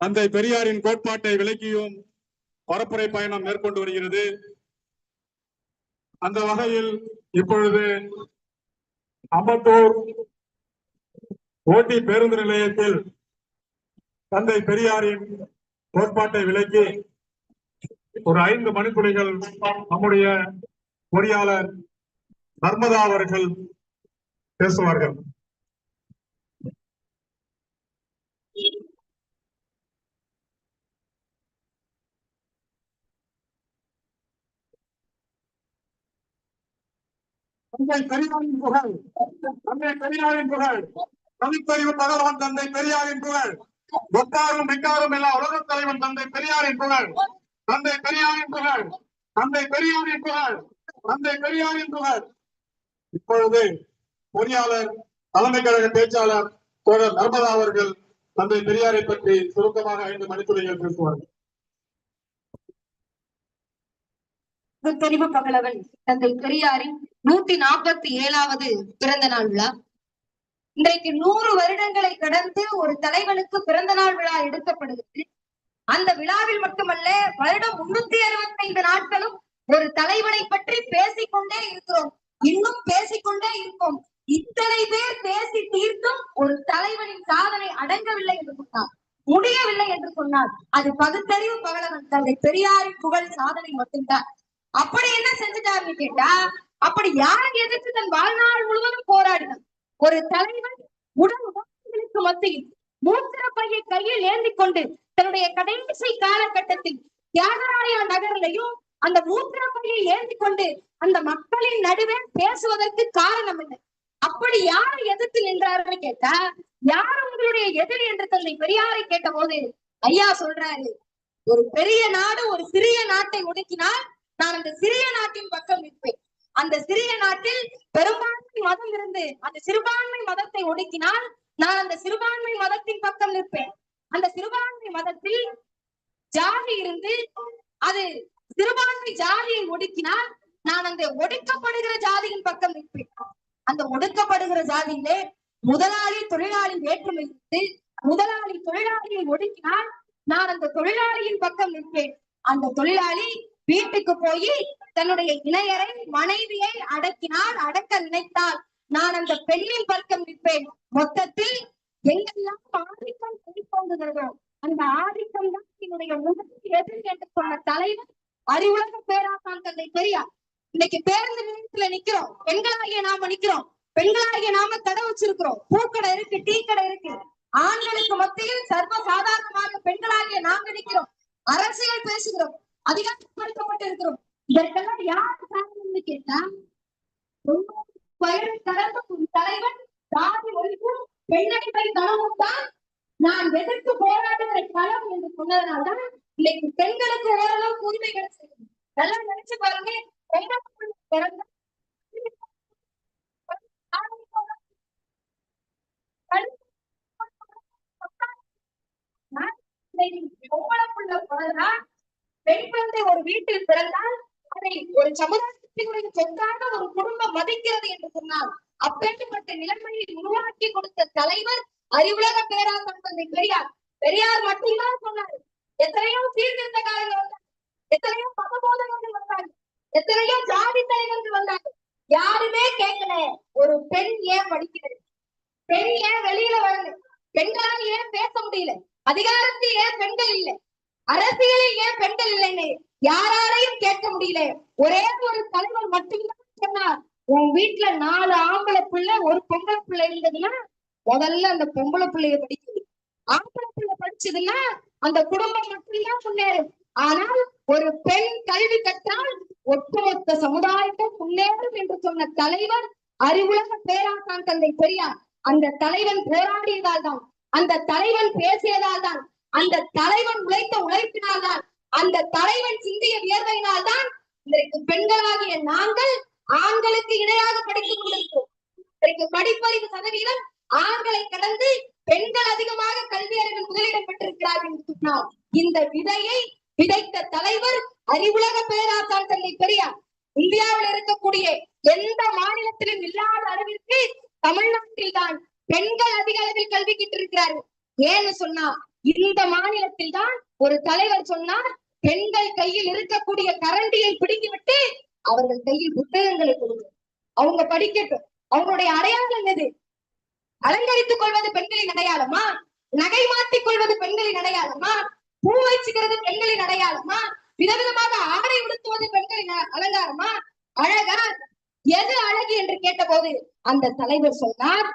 தந்தை பெரியாரின் கோட்பாட்டை விளக்கியும் பரப்புரை பயணம் மேற்கொண்டு வருகிறது. அந்த வகையில் இப்பொழுது அம்பத்தூர் ஓட்டி பேருந்து நிலையத்தில் தந்தை பெரியாரின் கோட்பாட்டை விளக்கி ஒரு ஐந்து மணித்துளிகள் நம்முடைய பொறியாளர் நர்மதா அவர்கள் பேசுவார்கள். தந்தை பெரியாரின் புகழ். தந்தை பெரியாரின் புகழ். பகுத்தறிவு தகவல் தந்தை பெரியாரின் புகழ். ஒத்தாரும் மிக்காரும் எல்லா உலக தலைவன் தந்தை பெரியாரின் புகழ். தந்தை பெரியாரின் புகழ். தந்தை பெரியாரின் புகழ். தந்தை பெரியாரின் புகழ். இப்பொழுது பொறியாளர் தலைமை கழக பேச்சாளர் தோழர் நர்மதா அவர்கள் தந்தை பெரியாரை பற்றி சுருக்கமாக ஐந்து மணித்துறைகள் பேசுவார்கள். பகுத்தறிவு பகலவன் தந்தை பெரியாரின் நூத்தி நாற்பத்தி ஏழாவது பிறந்த நாள் விழா. இன்றைக்கு நூறு வருடங்களை கடந்து ஒரு தலைவனுக்கு பிறந்த நாள் விழா எடுக்கப்படுகிறது. அந்த விழாவில் மட்டுமல்ல வருடம் முன்னூத்தி அறுபத்தி ஐந்து நாட்களும் ஒரு தலைவனை பற்றி பேசிக்கொண்டே இருக்கிறோம். இன்னும் பேசிக்கொண்டே இருக்கோம். இத்தனை பேர் பேசி தீர்த்தும் ஒரு தலைவனின் சாதனை அடங்கவில்லை என்று சொன்னார். முடியவில்லை என்று சொன்னார். அது பகுத்தறிவு பகலவன் தந்தை பெரியாரின் புகழ் சாதனை மட்டும்தான். அப்படி என்ன செஞ்சுட்டாருன்னு கேட்டா அப்படி யாரை எதிர்த்து தன் வாழ்நாள் முழுவதும் போராடினான்? ஒரு தலைவன் உடல் உபாதைகளுக்கு மத்தியில் மூத்திர பையை கையில் ஏந்தி கொண்டு தன்னுடைய கடைசி காலகட்டத்தில் தியாகராய நகரிலையும் அந்த மூத்திர பையை ஏந்தி கொண்டு அந்த மக்களின் நடுவே பேசுவதற்கு காரணம் என்ன? அப்படி யாரை எதிர்த்து நின்றாருன்னு கேட்டா யார் உங்களுடைய எதிரி என்று தந்தை பெரியாரை கேட்ட போது ஐயா சொல்றாரு ஒரு பெரிய நாடு ஒரு சிறிய நாட்டை ஒடுக்கினால் நான் அந்த சிறிய நாட்டின் பக்கம் நிற்பேன். அந்த சிறிய நாட்டில் பெரும்பான்மை மதம் இருந்து அந்த சிறுபான்மை மதத்தை ஒடுக்கினால் நான் அந்த சிறுபான்மை மதத்தின் பக்கம் நிற்பேன். அந்த சிறுபான்மை மதத்தில் ஜாதி இருந்து அது சிறுபான்மை ஜாதியை ஒடுக்கினால் நான் அந்த ஒடுக்கப்படுகிற ஜாதியின் பக்கம் நிற்பேன். அந்த ஒடுக்கப்படுகிற ஜாதியிலே முதலாளி தொழிலாளி வேற்றுமை இருந்து முதலாளி தொழிலாளியை ஒடுக்கினால் நான் அந்த தொழிலாளியின் பக்கம் நிற்பேன். அந்த தொழிலாளி வீட்டுக்கு போய் தன்னுடைய இணையரை மனைவியை அடக்கினால் அடக்க நினைத்தால் நான் அந்த பெண்ணின் பக்கம் நிற்பேன். மொத்தத்தில் எங்கெல்லாம் ஆதிக்கம் வெளிக்கொண்டுகிறதோ அந்த ஆதிக்கம் தான் என்னுடைய முதல் எதிர் என்று சொன்ன தலைவர் அறிவுலக பேராசான் தந்தை பெரியார். இன்னைக்கு பேருந்து நிலையத்துல நிக்கிறோம். பெண்களாகிய நாம நிக்கிறோம். பெண்களாகிய நாம தடை வச்சிருக்கிறோம். பூக்கடை இருக்கு டீ கடை இருக்கு. ஆண்களுக்கு மத்தியில் சர்வ சாதாரணமாக பெண்களாகிய நாம நிக்கிறோம். அரசியல் பேசுகிறோம். அதிகப்படுத்தப்பட்டு இருக்கிறோம் இதற்கெல்லாம் யார் காரணம்னு கேட்டா ரொம்ப வயது கடந்த ஒரு தலைவன் ஜாதி ஒழிப்பும் பெண்ணடிப்பை தனமும் தான். நான் எதிர்த்து போராடுகிற களம் என்று சொன்னதனால்தான் இன்னைக்கு பெண்களுக்கு ஓரளவுக்கு உரிமை கிடைச்சிருக்கு நல்லா நினைச்சு பாருங்க. பெண்களுக்கு பிறந்த பொம்பளைப்புள்ள போறதா பெண் குழந்தை ஒரு வீட்டில் பிறந்தால் அதை ஒரு சமுதாயத்தினுடைய சொத்தாக ஒரு குடும்பம் மதிக்கிறது என்று சொன்னால் அப்பேற்பட்ட நிலைமையை உருவாக்கி கொடுத்த தலைவர் அறிவுலக பேராசன் தந்தை பெரியார். பெரியார் மட்டும்தான் சொன்னார் எத்தனையோ சீர்திருத்தக்காரர்கள் வந்தார் வந்தாங்க எத்தனையோ மதபோதகர்கள் வந்தாங்க எத்தனையோ ஜாதி தலைவர்கள் வந்தாங்க யாருமே கேட்கல ஒரு பெண் ஏன் படிக்கிறது பெண் ஏன் வெளியில வரணும் பெண்களால் ஏன் பேச முடியல? அதிகாரத்தில் ஏன் பெண்கள் இல்லை? அரசியலில் ஏன் பெண்கள் இல்லைன்னு யாராரையும் கேட்க முடியல. ஒரே ஒரு தலைவர் மட்டும்தான் சொன்னார். உன் வீட்டுல நாலு ஆம்பளை பிள்ளை ஒரு பொம்பளை பிள்ளை இருந்ததுன்னா முதல்ல அந்த பொம்பளை பிள்ளைய படிக்குது ஆம்பளை பிள்ளை படிச்சதுன்னா அந்த குடும்பம் மட்டும்தான் முன்னேறும். ஆனால் ஒரு பெண் கல்வி கற்றால் ஒட்டுமொத்த சமுதாயத்தை முன்னேறும் என்று சொன்ன தலைவர் அறிவுலக பேராசான் தந்தை பெரியார் அந்த தலைவன் போராடியதால் தான் அந்த தலைவன் பேசியதால் தான் அந்த தலைவன் உழைத்த உழைப்பினால்தான் அந்த தலைவன் சிந்திய வியர்வையினால் தான் இன்றைக்கு பெண்களாகிய நாங்கள் ஆண்களுக்கு இணையாக படித்துக் கொண்டிருக்கிறோம். இன்றைக்கு படிப்பறிவு சதவீதம் ஆண்களை கடந்து பெண்கள் அதிகமாக கல்வி அறிவில் முதலிடம் பெற்றிருக்கிறார்கள் என்று சொன்னால் இந்த விதையை விதைத்த தலைவர் அறிவுலக பேராசான் தந்தை பெரியார். இந்தியாவில் இருக்கக்கூடிய எந்த மாநிலத்திலும் இல்லாத அளவிற்கு தமிழ்நாட்டில் தான் பெண்கள் அதிக அளவில் கல்வி கற்றிருக்கிறார்கள். ஏன்னு சொன்னா இந்த மாநிலத்தில் தான் ஒரு தலைவர் சொன்னார் பெண்கள் கையில் இருக்கக்கூடிய கரண்டியை பிடுங்கிவிட்டு அவர்கள் கையில் புத்தகங்களை கொடுங்க அவங்க படிக்கட்டும். அவங்களுடைய அடையாளம் எது? அலங்கரித்துக் கொள்வது பெண்களின் அடையாளமா? நகை மாத்திக் கொள்வது பெண்களின் அடையாளமா? பூ வச்சுக்கிறது பெண்களின் அடையாளமா? விதவிதமாக ஆடை உடுத்துவது பெண்களின் அ- அலங்காரமா? அழகா? எது அழகு என்று கேட்டபோது அந்த தலைவர் சொன்னார்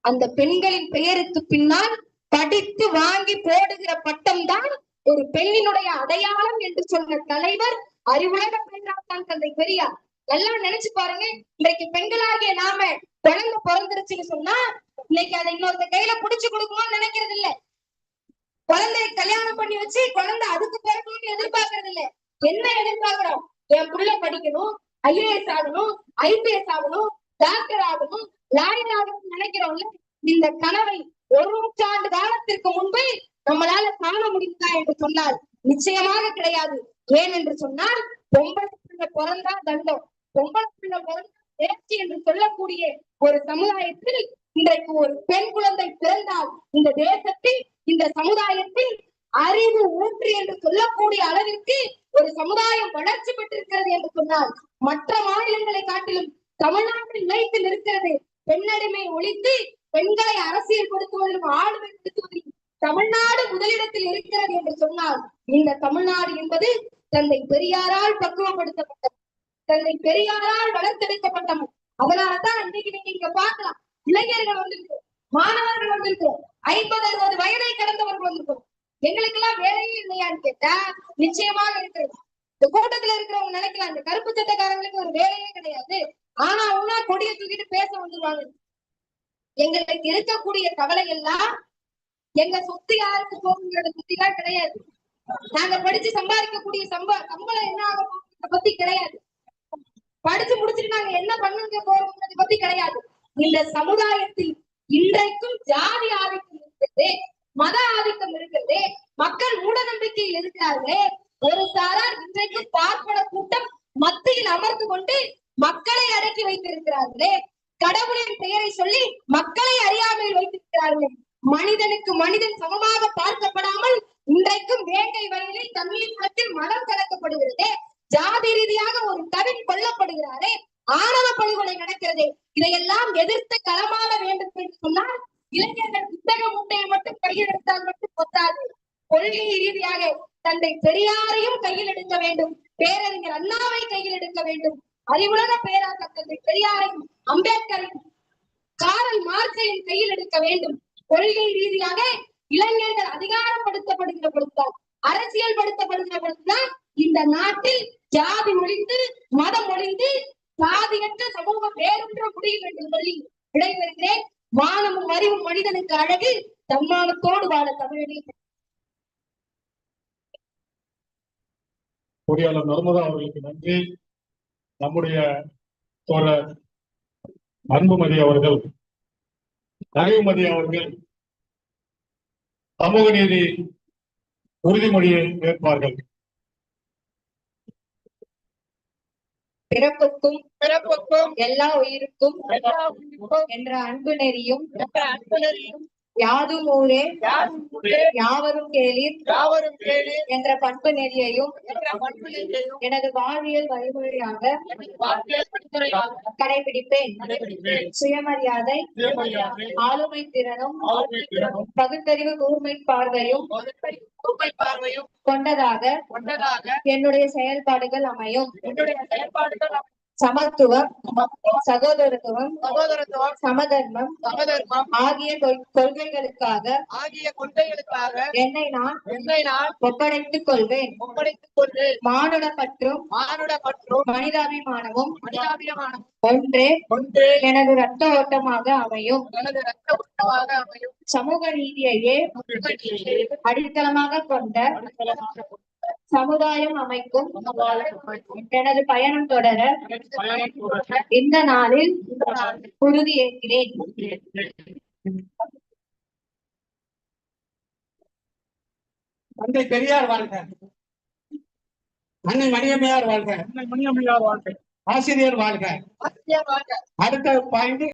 அந்த பெண்களின் பெயருக்கு பின்னால் படித்து வாங்கி போடுகிற பட்டம் தான் ஒரு பெண்ணினுடைய அடையாளம் என்று சொன்ன தலைவர் அறிவுலக பெண்ணாத்தான் தந்தை பெரியார். எல்லாம் நினைச்சு பாருங்க இன்றைக்கு பெண்களாகிய நாம குழந்தை பிறந்துருச்சுன்னு சொன்னா இன்னைக்கு அதை இன்னொருத்த கையில புடிச்சு கொடுக்கணும்னு நினைக்கிறது இல்ல. குழந்தைய கல்யாணம் பண்ணி வச்சு குழந்தை அதுக்கு பிறக்கணும்னு எதிர்பார்க்கறது இல்ல. என்ன எதிர்பார்க்கிறோம்? என் புள்ள படிக்கணும் ஐஏஎஸ் ஆகணும் ஐபிஎஸ் ஆகணும் டாக்டர் ஆகணும் லாயர் ஆகணும்னு நினைக்கிறோம்ல இந்த கனவை ஒரு நூற்றாண்டு காலத்திற்கு முன்பே நம்மளால காண முடியுதா என்று சொன்னால் நிச்சயமாக கிடையாது. ஏன் என்று சொன்னால் பொம்பளை பிள்ளை பிறந்தா தண்டம். பொம்பளை பிள்ளை பிறந்தா தேர்ச்சி என்று சொல்லக்கூடிய ஒரு சமுதாயத்தில் இன்றைக்கு ஒரு பெண் குழந்தை பிறந்தால் இந்த தேசத்தில் இந்த சமுதாயத்தில் அறிவு ஊற்று என்று சொல்லக்கூடிய அளவிற்கு ஒரு சமுதாயம் வளர்ச்சி பெற்றிருக்கிறது என்று சொன்னால் மற்ற மாநிலங்களை காட்டிலும் தமிழ்நாட்டில் நிலைத்து நிற்கிறது. பெண்ணடிமை ஒழித்து பெண்களை அரசியல் படுத்துவதிலும் ஆளுமைப்படுத்துவதிலும் தமிழ்நாடு முதலிடத்தில் இருக்கிறது என்று சொன்னால் இந்த தமிழ்நாடு என்பது தந்தை பெரியாரால் பக்குவப்படுத்தப்பட்டது. தந்தை பெரியாரால் வளர்த்தெடுக்கப்பட்டவன் அதனாலதான் இன்னைக்கு நீங்க இங்க பாக்கலாம் இளைஞர்கள் வந்திருக்கோம் மாணவர்கள் வந்திருக்கோம் ஐம்பது அறுபது வயதை கடந்தவர்கள் வந்திருக்கோம் எங்களுக்கு எல்லாம் வேலையே இல்லையான்னு கேட்டா நிச்சயமாக இருக்கிறது. இந்த கூட்டத்துல இருக்கிறவங்க நினைக்கலாம் இந்த கருப்பு சட்டக்காரங்களுக்கு ஒரு வேலையே கிடையாது. ஆனா அவங்க கொடியை தூக்கிட்டு பேச வந்துருவாங்க. எங்களுக்கு இருக்கக்கூடிய கவலை எல்லாம் எங்க சொத்து யாருக்கு போகுங்கிறத பத்தி கிடையாது. நாங்க படிச்சு சம்பாதிக்கக்கூடிய சம்பா சம்பளம் என்ன ஆக போகுங்கிறத பத்தி கிடையாது. படிச்சு முடிச்சுட்டு நாங்க என்ன பண்ணுங்க போறோம்ன்றத பத்தி கிடையாது. இந்த சமுதாயத்தில் இன்றைக்கும் ஜாதி ஆதிக்கம் இருக்கிறது மத ஆதிக்கம் இருக்கிறது மக்கள் மூட நம்பிக்கையில் இருக்கிறார்களே ஒரு சாரார் இன்றைக்கு பார்ப்பன கூட்டம் மத்தியில் அமர்ந்து கொண்டு மக்களை அடக்கி வைத்திருக்கிறார்களே கடவுளின் பெயரை சொல்லி மனிதனுக்கு மனிதன் சமமாக பார்க்கப்படாமல் இன்றைக்கும் வேங்கை வரையிலே தண்ணீர் குளத்தில் மலம் கலக்கப்படுகிறது ஜாதி ரீதியாக ஒரு கவின் கொல்லப்படுகிறாரே. ஆணவ படுகொலை நடக்கிறது. இதையெல்லாம் எதிர்த்து களமாட வேண்டும் என்று சொன்னால் இளைஞர்கள் புத்தக மூட்டையை மட்டும் கையில் எடுத்தால் மட்டும் பொத்தாது கொள்கை ரீதியாக தந்தை பெரியாரையும் கையில் எடுக்க வேண்டும். பேரறிஞர் அண்ணாவை கையில் எடுக்க வேண்டும். அறிவுலக பேராக தந்தை பெரியாரையும் அம்பேத்கரையும் காரல் மார்க்கையும் கையில் எடுக்க வேண்டும். கொள்கை ரீதியாக இளைஞர்கள் அதிகாரப்படுத்தப்படுகிற பொழுதுதான் அரசியல் படுத்தப்படுகிற பொழுதுதான் இந்த நாட்டில் ஜாதி ஒழிந்து மதம் ஒழிந்து சாதியற்ற சமூகம் வேறுன்ற முடியும் என்று சொல்லி விடைபெறுகிறேன். வானமும் அறிவும் மனிதனுக்கு அழகு. தன்மானத்தோடு வாழ தமிழில் பொறியாளர் நர்மதா அவர்களுக்கு நன்றி. நம்முடைய தோழர் அன்புமதி அவர்கள் அறிவுமதி அவர்கள் சமூக நீதி உறுதிமொழியை ஏற்பார்கள். பிறப்புக்கும் பிறப்புக்கும் எல்லா உயிருக்கும் எல்லா உயிர்க்கும் என்ற அன்பு நெறியும் என்ற அன்புணரையும் யாதும் ஊரே யாவரும் கேளீர். யாவரும் கேளீர். என்ற பண்பு நெறியையும் எனது வாழ்வியல் வழிமுறையாக கடைபிடிப்பேன். சுயமரியாதை ஆளுமை திறனும் பகுத்தறிவு கூர்மை பார்வையும் கொண்டதாக என்னுடைய செயல்பாடுகள் அமையும். என்னுடைய செயல்பாடுகள் சமத்துவம் சகோதரத்துவம் சகோதரத்துவம் சமதர்மம் சமதர்மம் ஆகிய கொள்- கொள்கைகளுக்காக ஆகிய கொள்கைகளுக்காக என்னை நான் என்னை நான் ஒப்படைத்துக் கொள்வேன். ஒப்படைத்துக் கொண்டு மானுட பற்றும் மானுட மற்றும் மனிதாபிமானமும் மனிதாபியமான ஒன்றே கொண்டு எனது ரத்த ஓட்டமாக அமையும். எனது ரத்த உணவாக அமையும். சமூக நீதியையே அடித்தளமாக கொண்ட சமுதாயம் அமைக்கும். எனது பயணம் தொடர இந்த நாளில் உறுதி ஏற்கிறேன். தந்தை பெரியார் வாழ்க. அன்னை மணியம்மையார் வாழ்க. மணியம்மையார் வாழ்க்கை ஆசிரியர் வாழ்க. ஆசிரியர் வாழ்க. அடுத்த பாயிண்ட்